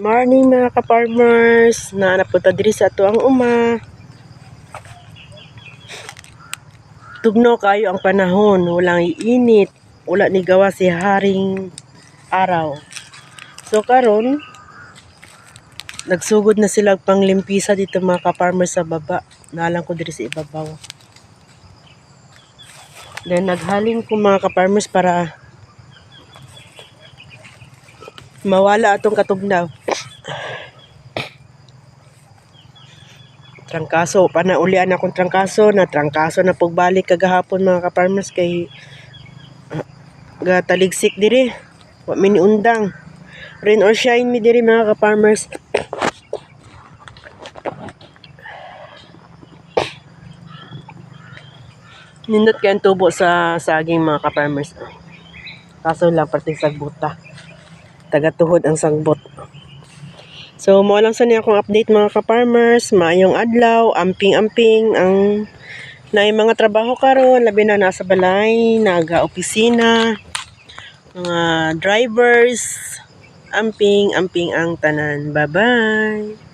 Morning mga ka-farmers, na napunta diri sa ato ang uma. Tugno kayo ang panahon, walang iinit, wala ni gawa si haring araw. So karon nagsugod na sila panglimpisa dito mga ka-farmers sa baba. Nalang ko diri sa ibabaw. Then naghaling ko mga ka-farmers para mawala atong katugnaw. Trangkaso. Panaulian akong trangkaso na trangkaso na pagbalik kagahapon mga ka-farmers kay uh, gataligsik diri. Wa mini undang. Rain or shine mi diri mga ka-farmers. Nindot kay ang tubo sa saging mga ka-farmers. Kaso lang parting sagbuta tagatuhod ang sagbot So, mo lang sa niya akong update mga ka-farmers, maayong adlaw, amping-amping ang na mga trabaho karon labi na nasa balay, naga opisina, mga drivers, amping-amping ang tanan. Bye-bye.